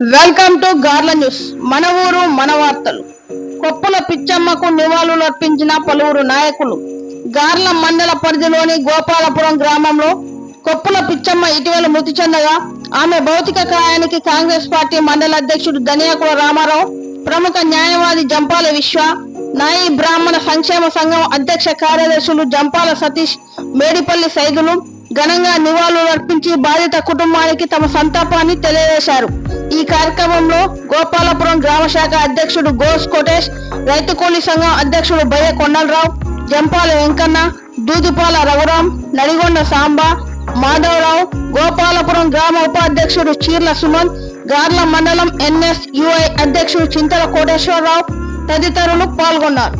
Welcome to Garla news మన ఊరు మన వార్తలు. కొప్పుల పిచ్చమ్మకు నివాళులు అర్పించిన పలువురు నాయకులు. గార్ల మండల పరిధిలోని గోపాలపురం గ్రామంలో కొప్పుల పిచ్చమ్మ ఇటీవల మృతి చెందగా ఆమె భౌతిక కాయానికి కాంగ్రెస్ పార్టీ మండల అధ్యక్షుడు దనియాకుల రామారావు ప్రముఖ న్యాయవాది జంపాల విశ్వ నాయి బ్రాహ్మణ సంక్షేమ సంఘం అధ్యక్ష కార్యదర్శులు జంపాల సతీష్ మేడిపల్లి సైదులు ఘనంగా నివాళులు అర్పించి బాధిత కుటుంబానికి తమ సంతాపాన్ని తెలియజేశారు. ఈ కార్యక్రమంలో గోపాలపురం గ్రామ శాఖ అధ్యక్షుడు గోస్ కోటేష్ రైతు కూలీ సంఘం అధ్యక్షుడు బయ్య కొండలరావు జంపాల వెంకన్న దూదిపాల రఘురాం నడిగొండ సాంబా మాధవరావు గోపాలపురం గ్రామ ఉపాధ్యక్షుడు చీర్ల సుమన్ గార్ల మండలం ఎన్ఎస్ యుఐ అధ్యక్షుడు చింతల కోటేశ్వరరావు తదితరులు పాల్గొన్నారు.